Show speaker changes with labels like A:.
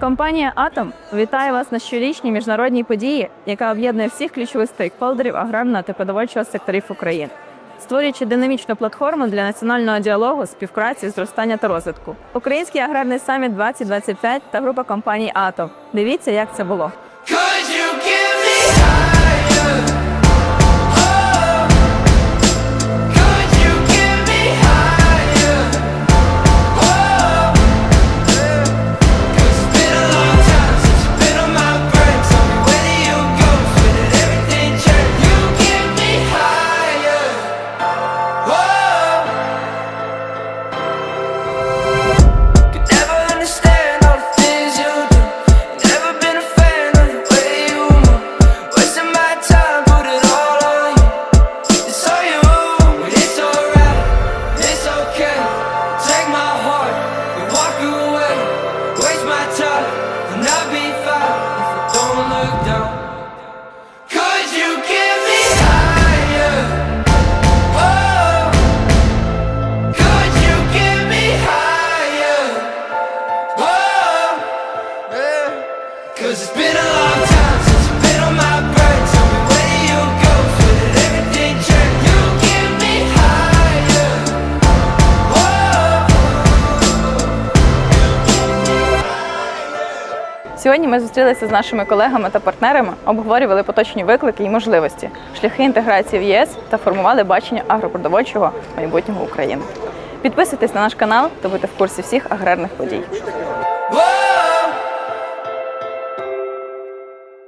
A: Компанія Атом вітає вас на щорічній міжнародній події, яка об'єднує всіх ключових стейкхолдерів аграрного та продовольчого секторів України, створюючи динамічну платформу для національного діалогу, співпраці, зростання та розвитку. Український аграрний саміт 2025 та група компаній Атом. Дивіться, як це було. Сьогодні ми зустрілися з нашими колегами та партнерами, обговорювали поточні виклики і можливості, шляхи інтеграції в ЄС та формували бачення агропродовольчого майбутнього України. Підписуйтесь на наш канал та будьте в курсі всіх аграрних подій.